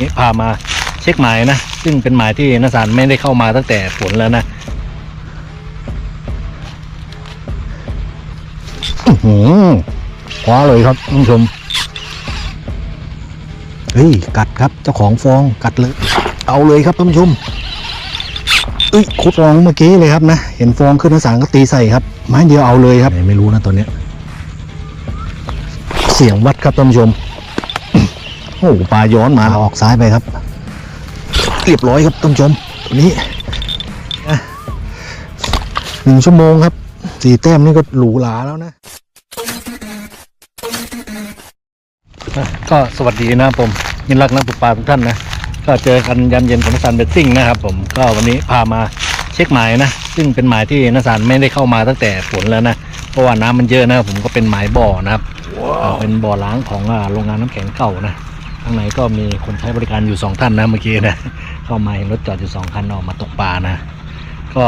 นี้พามาเช็คหมายนะ ซึ่งเป็นหมายที่นักสารไม่ได้เข้ามาตั้งแต่ฝนแล้วนะอื้อหือคว้าเลยครับท่านผู้ชม เฮ้ย กัดครับ เจ้าของฟองกัดเลย เอาเลยครับท่านผู้ชมเอ้ยคุดฟองเมื่อกี้เลยครับนะ เห็นฟองขึ้นนักสารก็ตีใส่ครับไม้เดียวเอาเลยครับ ไม่รู้นะตัวเนี้ย เสียงวัดครับท่านผู้ชม โอ้โหปลาย้อนมาออกซ้ายไปครับ เรียบร้อยครับท่านผู้ชมตัวนี้นะหนึ่งชั่วโมงครับสี่แต้มนี่ก็หรูหราแล้วนะ ก็สวัสดีนะครับผมยินรักนักตกปลาทุกท่านนะ ก็เจอกันยามเย็นของนักสารเบตติ้งนะครับผมก็วันนี้พามาเช็คหมายนะ ซึ่งเป็นหมายที่นักสารไม่ได้เข้ามาตั้งแต่ฝนแล้วนะ เพราะว่าน้ำมันเยอะนะครับผมก็เป็นหมายบ่อนะครับอ่าเป็นบ่อล้างของอ่าโรงงานน้ำแข็งเก่านะ ข้างในก็มีคนใช้บริการอยู่สองท่านนะเมื่อกี้นะเข้ามาเห็นรถจอดอยู่สองคันออกมาตกปลานะ ก็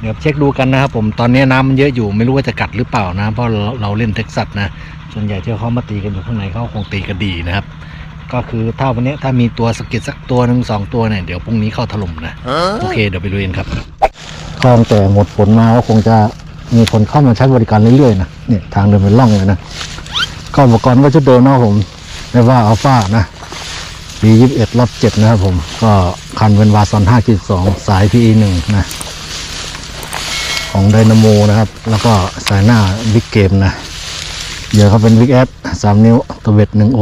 เดี๋ยวเช็คดูกันนะครับผมตอนนี้น้ำมันเยอะอยู่ไม่รู้ว่าจะกัดหรือเปล่านะเพราะเราเราเล่นเท็กซัสนะส่วนใหญ่ที่เขามาตีกันอยู่ข้างในเขาคงตีกันดีนะครับก็คือถ้าวันนี้ถ้ามีตัวสะกิดสักตัวหนึ่งสองตัวเนี่ยเดี๋ยวพรุ่งนี้เข้าถล่มนะ โอเคเดี๋ยวไปดูกันครับก็ตั้งแต่หมดฝนมาก็คงจะมีคนเข้ามาใช้บริการเรื่อยๆนะเนี่ยทางเดินเป็นร่องเลยนะก็อุปกรณ์ก็ชุดเดิมนะครับผม เรียกว่าอัลฟานะ ปียี่สิบเอ็ดรอบเจ็ดนะครับผม ก็คันเป็นวาซอนห้าจุดสองสาย PE หนึ่งนะ ของไดนาโมนะครับ แล้วก็สายหน้าบิ๊กเกมนะเหยื่อเขาเป็นบิ๊กแอดสามนิ้วตัวเบ็ดหนึ่งโอ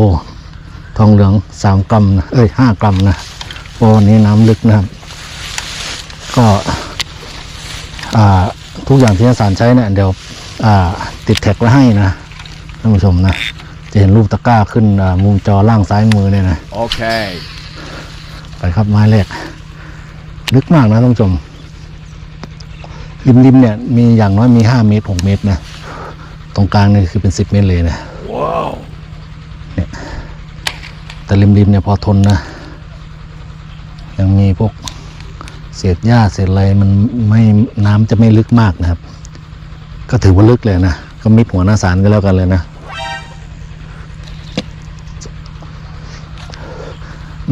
ทองเหลืองสามกรัมนะเอ้ยห้ากรัมนะเพราะวันนี้น้ำลึกนะครับ ก็ทุกอย่างที่อาสารใช้เนี่ยเดี๋ยวติดแท็กไว้ให้นะท่านผู้ชมนะ จะเห็นรูปตะกร้าขึ้นอ่ามุมจอล่างซ้ายมือเนี่ยนะ Okay. ไปครับไม้แรกลึกมากนะท่านผู้ชมริมริมๆเนี่ยมีอย่างน้อยมีห้าเมตรหกเมตรนะ ตรงกลางเนี่ยคือเป็นสิบเมตรเลยนะ Wow. แต่ริมริมๆเนี่ยพอทนนะ ยังมีพวกเศษหญ้าเศษอะไรมันไม่น้ำจะไม่ลึกมากนะครับ ก็ถือว่าลึกเลยนะ ก็มิดหัวหน้าสารก็แล้วกันเลยนะ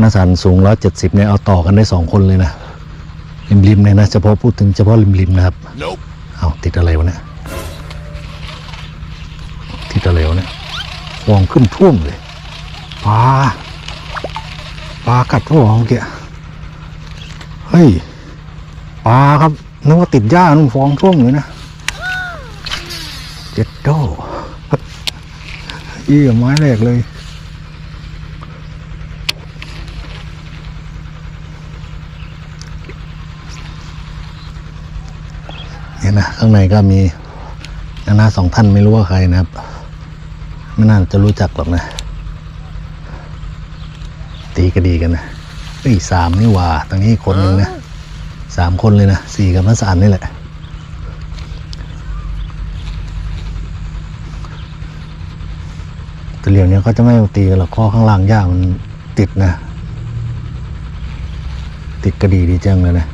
หน้าสารสูงร้อยเจ็ดสิบเนี่ยเอาต่อกันได้สองคนเลยนะริมริมๆเนี่ยนะเฉพาะพูดถึงเฉพาะริมริมๆนะครับ Nope. เอาติดอะไรวะเนี่ยติดอะไรวะเนี่ยฟองขึ้นท่วมเลยปลาปลากัดท่วเมื่อกี้เฮ้ยปลาครับนึกว่าติดหญ้านุ่งฟองท่วมเลยนะเจ็ดโดอีกับไม้แรกเลย เนี่ยนะข้างในก็มีนานาสองท่านไม่รู้ว่าใครนะครับ ไม่น่าจะรู้จักหรอกนะ ตีก็ดีกันนะอ้สามนี่ว่าตรงนี้คนหนึ่งนะสามคนเลยนะสี่กับนัสานนี่แหละแตะเหลียวเนี้ยเขาจะไม่ตีกันหรอกข้อข้างล่างหญ้ามันติดนะ ติดกระดีดีจังเลยนะ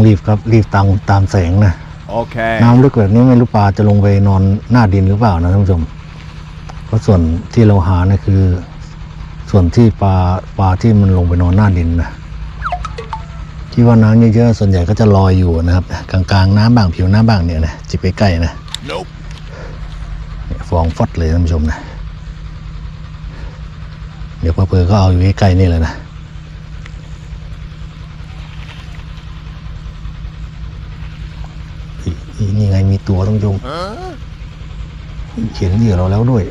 ต้องรีบครับ รีบตามตามแสงนะ Okay. น้ำลึกแบบนี้ไม่รู้ปลาจะลงไปนอนหน้าดินหรือเปล่านะท่านผู้ชม เพราะส่วนที่เราหาเนี่ยคือ ส่วนที่ปลาปลาที่มันลงไปนอนหน้าดินนะที่ว่าน้ำเยอะๆส่วนใหญ่ก็จะลอยอยู่นะครับ กลางๆ น้ำบางผิวน้ำบางเนี่ยนะจิบไปใกล้นะ Nope. เนี่ยฟองฟอดเลยท่านผู้ชมนะ เดี๋ยวเพอๆก็เอาอยู่ใกล้ๆนี่เลยนะเฮ้ย นี่ไงมีตัวต้องชม Huh? เขียนเหยื่อเราแล้วด้วย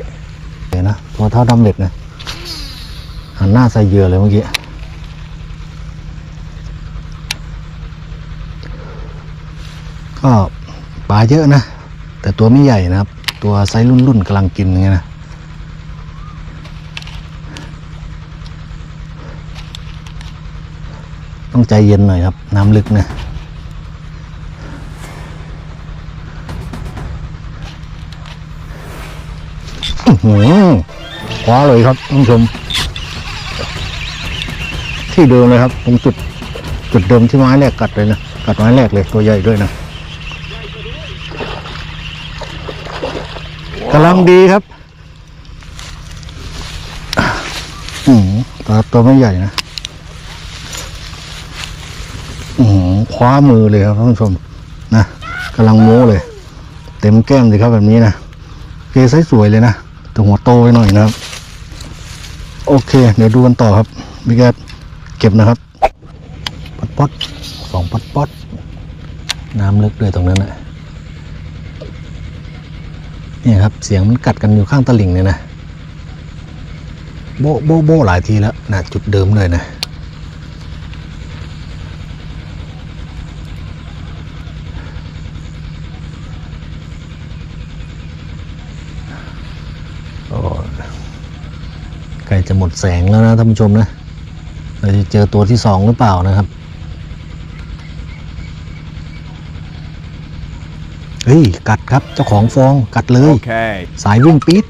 เห็นนะตัวเท่าดำเล็ดนะหันหน้าใส่เหยื่อเลยเมื่อกี้ก็ปลาเยอะนะ แต่ตัวไม่ใหญ่นะครับ ตัวไซส์รุ่นๆกำลังกินอย่างเงี้ยนะต้องใจเย็นหน่อยครับ น้ำลึกนะ หือคว้าเลยครับท่านผู้ชม ที่เดิมเลยครับ ตรงจุด จุดเดิมที่ไม้แรกกัดเลยนะ กัดไม้แรกเลยตัวใหญ่ด้วยนะกำลังดีครับอืมปลาตัวไม่ใหญ่นะอืมคว้ามือเลยครับท่านผู้ชม นะกำลังโม้เลย เต็มแก้มเลยครับแบบนี้นะเกไซส์สวยเลยนะ แต่หัวโตไปหน่อยนะครับ โอเค เดี๋ยวดูกันต่อครับพี่แกเก็บนะครับปัดป๊อดสองปัดป๊อดน้ำลึกเลยตรงนั้นนะเนี่ยครับ เสียงมันกัดกันอยู่ข้างตลิ่งเลยนะ โบโบโบหลายทีแล้วนะจุดเดิมเลยนะ โอ้ใกล้ จะหมดแสงแล้วนะท่านผู้ชมนะ เราจะเจอตัวที่สองหรือเปล่านะครับ เฮ้ย กัดครับเจ้าของฟองกัดเลย Okay. สายวิ่งปี๊ด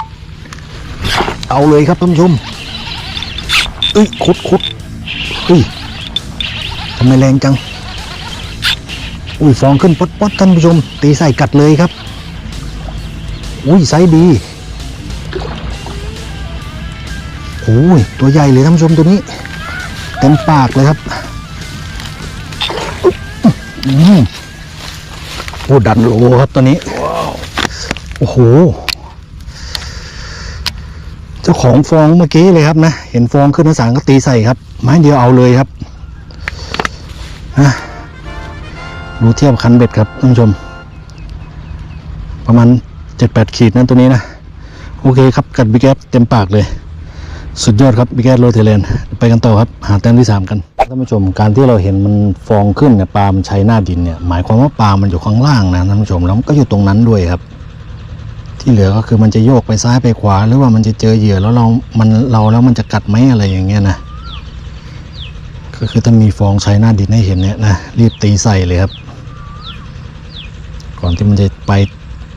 เอาเลยครับท่านผู้ชมเอ้ยคุดคุดเฮ้ยทำไมแรงจัง อุ้ยฟองขึ้นป๊อดป๊อดท่านผู้ชม ตีใส่กัดเลยครับ อุ้ยไซส์ดี โอ้ยตัวใหญ่เลยท่านผู้ชมตัวนี้เต็มปากเลยครับอืมโอ้ดันโลครับตัวนี้โอ้โหเจ้าของฟองเมื่อกี้เลยครับนะเห็นฟองขึ้นหน้าสางก็ตีใส่ครับ ไม้เดียวเอาเลยครับนะดูเทียบคันเบ็ดครับท่านผู้ชม ประมาณเจ็ดแปดขีดนั่นตัวนี้นะ โอเคครับกัดบิ๊กแอเต็มปากเลย สุดยอดครับบิ๊กแอโรเทเลนไปกันต่อครับหาแต้มที่สามกันท่านผู้ชมการที่เราเห็นมันฟองขึ้นเนี่ยปลามันใช้หน้าดินเนี่ยหมายความว่าปลามันอยู่ข้างล่างนะท่านผู้ชมแล้วก็อยู่ตรงนั้นด้วยครับ ที่เหลือก็คือมันจะโยกไปซ้ายไปขวา หรือว่ามันจะเจอเหยื่อแล้วเรา มันเราแล้วมันจะกัดไหมอะไรอย่างเงี้ยนะก็คือถ้ามีฟองใช้หน้าดินให้เห็นเนี่ยนะรีบตีใส่เลยครับ ก่อนที่มันจะไป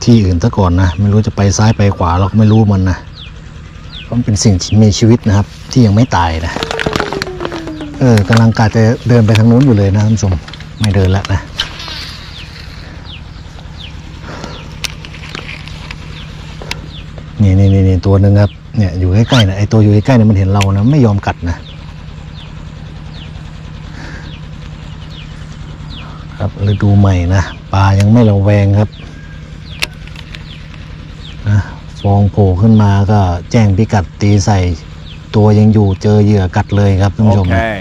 ที่อื่นซะก่อนนะไม่รู้จะไปซ้ายไปขวาเราก็ไม่รู้มันนะ มันเป็นสิ่งมีชีวิตนะครับ ที่ยังไม่ตายนะเออกำลังกาจะเดินไปทางนู้นอยู่เลยนะท่านผู้ชมไม่เดินแล้วนะนี่นี่นี่นี่ตัวหนึ่งครับเนี่ยอยู่ใกล้ๆนะไอตัวอยู่ใกล้ๆเนี่ยมันเห็นเรานะไม่ยอมกัดนะ ครับฤดูใหม่นะปลายังไม่ระแวงครับ ฟองโผล่ขึ้นมาก็แจ้งพิกัดตีใส่ ตัวยังอยู่เจอเหยื่อกัดเลยครับท่านผู้ชม Okay.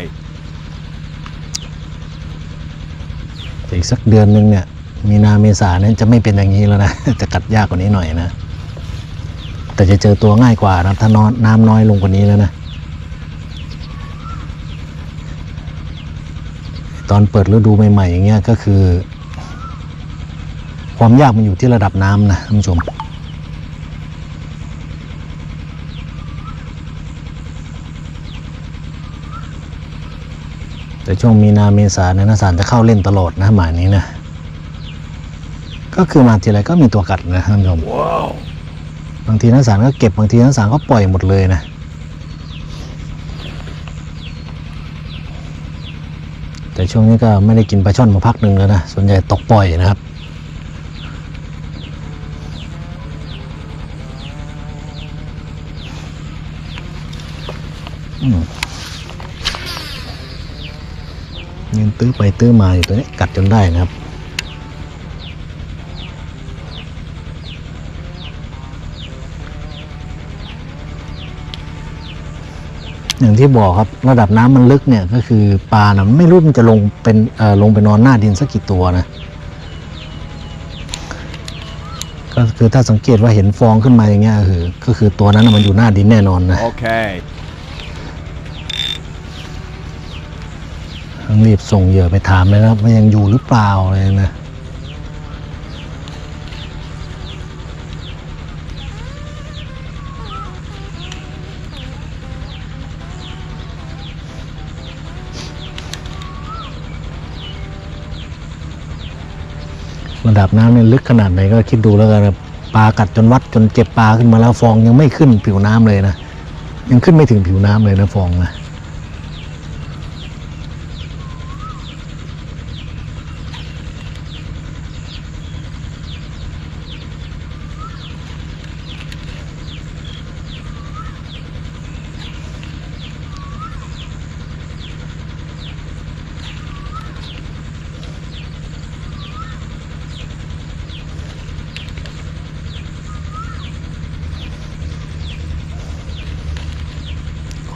แต่อีกสักเดือนหนึงเนี่ย มีนาเมษาเนี่ยจะไม่เป็นอย่างนี้แล้วนะ จะกัดยากกว่านี้หน่อยนะ แต่จะเจอตัวง่ายกว่านะถ้านอนน้ำน้อยลงกว่านี้แล้วนะ ตอนเปิดฤดูใหม่ๆอย่างเงี้ยก็คือ ความยากมันอยู่ที่ระดับน้ำนะท่านผู้ชม แต่ช่วงมีนาเมษาเนี่ยนะสารจะเข้าเล่นตลอดนะหมายนี้นะก็คือมาทีไรก็มีตัวกัดนะท่านผู้ชมบางทีนักสารก็เก็บบางทีนักสารก็ปล่อยหมดเลยนะแต่ช่วงนี้ก็ไม่ได้กินปลาช่อนมาพักหนึ่งแล้วนะส่วนใหญ่ตกปล่อยนะครับอืม ยืนตื้อไปตื้อมาอยู่ตัวนี้กัดจนได้นะครับอย่างที่บอกครับระดับน้ำมันลึกเนี่ยก็คือปลานะไม่รู้มันจะลงเป็นเออลงไปนอนหน้าดินสักกี่ตัวนะก็คือถ้าสังเกตว่าเห็นฟองขึ้นมาอย่างเงี้ยก็คือก็คือตัวนั้นมันอยู่หน้าดินแน่นอนนะ Okay. ต้องรีบส่งเหยื่อไปถามเลยนะครับว่ายังอยู่หรือเปล่าเลยนะระดับน้ำเนี่ยลึกขนาดไหนก็คิดดูแล้วกันปลากัดจนวัดจนเจ็บปลาขึ้นมาแล้วฟองยังไม่ขึ้นผิวน้ำเลยนะ ยังขึ้นไม่ถึงผิวน้ำเลยนะฟองนะ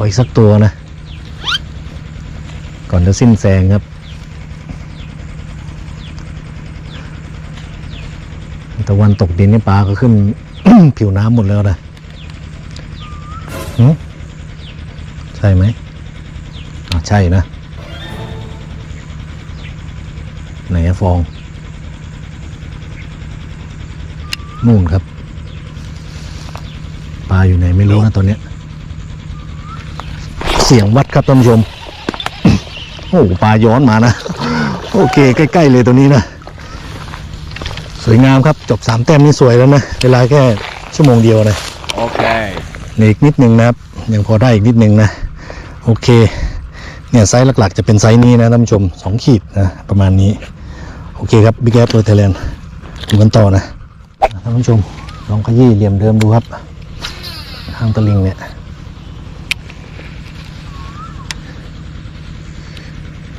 อีกสักตัวนะ ก่อนจะสิ้นแสงครับ ตะวันตกดินนี่ปลาก็ขึ้น ผิวน้ำหมดแล้วนะใช่ไหมอ่าใช่นะ ไหนฟอง นู่นครับ ปลาอยู่ไหนไม่รู้นะตัวเนี้ย เสียงวัดครับท่านผู้ชม โอ้ปลาย้อนมานะ โอเค ใกล้ ๆ เลยตัวนี้นะ สวยงามครับจบสามแต้มนี่สวยแล้วนะ เวลาแค่ชั่วโมงเดียวนะ Okay. นี่อีกนิดนึงนะครับ ยังพอได้อีกนิดนึงนะ โอเค เนี่ยไซส์หลักๆ จะเป็นไซส์นี้นะท่านผู้ชมสองขีดนะประมาณนี้ โอเคครับบิ๊กแอปเปอร์ไทยแลนด์ดูกันต่อนะท่านผู้ชมลองขยี้เหลี่ยมเดิมดูครับ ข้างตะลิงเนี่ย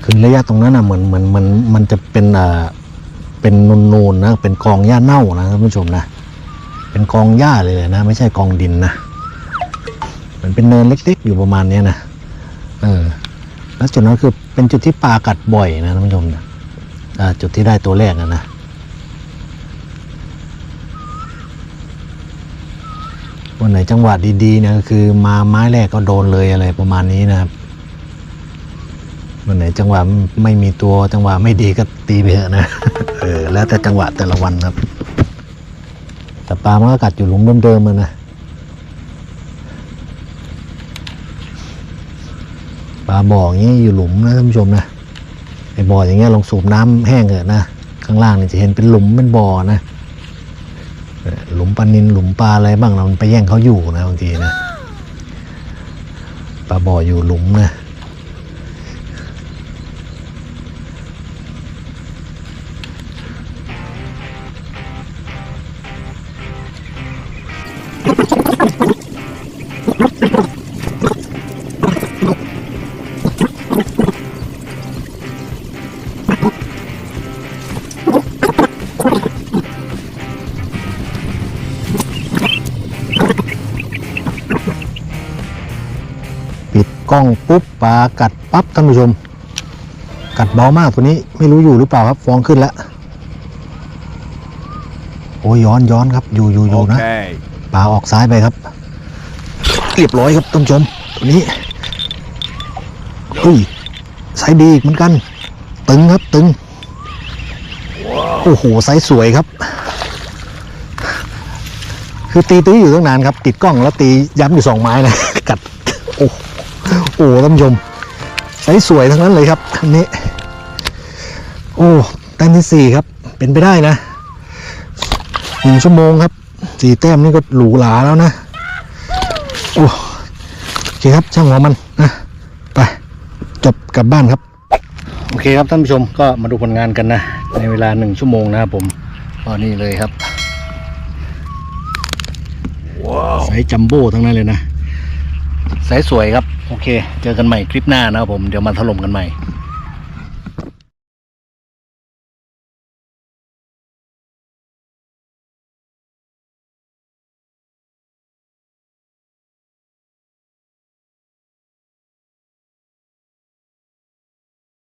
คือระยะตรงนั้นอะเหมือนเหมือนมันมันจะเป็นอ่าเป็นนูนๆนะเป็นกองหญ้าเน่านะท่านผู้ชมนะเป็นกองหญ้าเลยนะ ไม่ใช่กองดินนะเหมือนเป็นเนินเล็ก ๆ อยู่ประมาณเนี้ยนะเออแล้วจุดนั้นคือเป็นจุดที่ปลากัดบ่อยนะท่านผู้ชมนะจุดที่ได้ตัวแรกนะนะวันไหนจังหวะดีๆเนี่ยคือมาไม้แรกก็โดนเลยอะไรประมาณนี้นะครับ วันไหนจังหวะไม่มีตัวจังหวะไม่ดีก็ตีไปเถอะนะเออแล้วแต่จังหวะแต่ละวันครับ แต่ปลามันก็กัดอยู่หลุมเดิมๆมันนะปลาบ่ออย่างนี้อยู่หลุมนะท่านผู้ชมนะไอ้บ่ออย่างเงี้ยลองสูบน้ำแห้งเถอะนะข้างล่างนี่จะเห็นเป็นหลุมเป็นบ่อนะหลุมปลานินหลุมปลาอะไรบ้างเราไปแย่งเขาอยู่นะบางทีนะปลาบ่ออยู่หลุมนะ ปิดกล้องปุ๊บปลากัดปั๊บท่านผู้ชม กัดเบามากตัวนี้ไม่รู้อยู่หรือเปล่าครับฟองขึ้นแล้วโอ้ยย้อนย้อนครับอยู่อยู่อยู่นะ Okay. ปลาออกซ้ายไปครับเรียบร้อยครับท่านผู้ชม ตัวนี้เฮ้ยไซส์ดีอีกเหมือนกัน ตึงครับตึงโอ้โหไซส์สวยครับ คือตีตื้ออยู่ตั้งนานครับ ติดกล้องแล้วตีย้ำอยู่สองไม้นะกัดโอ้ โหโอ้โหท่านผู้ชมไซส์สวยทั้งนั้นเลยครับอันนี้ โอ้แต้มที่สี่ครับ เป็นไปได้นะหนึ่งชั่วโมงครับสี่แต้มนี่ก็หรูหราแล้วนะ โอ้โอเคครับช่างหัวมันนะไปจบกลับบ้านครับ โอเคครับท่านผู้ชมก็มาดูผลงานกันนะ ในเวลาหนึ่งชั่วโมงนะครับผมก็นี่เลยครับ Whoa. ไซส์จัมโบ้ทั้งนั้นเลยนะ สายสวยครับ โอเค เจอกันใหม่คลิปหน้านะครับผม เดี๋ยวมาถล่มกันใหม่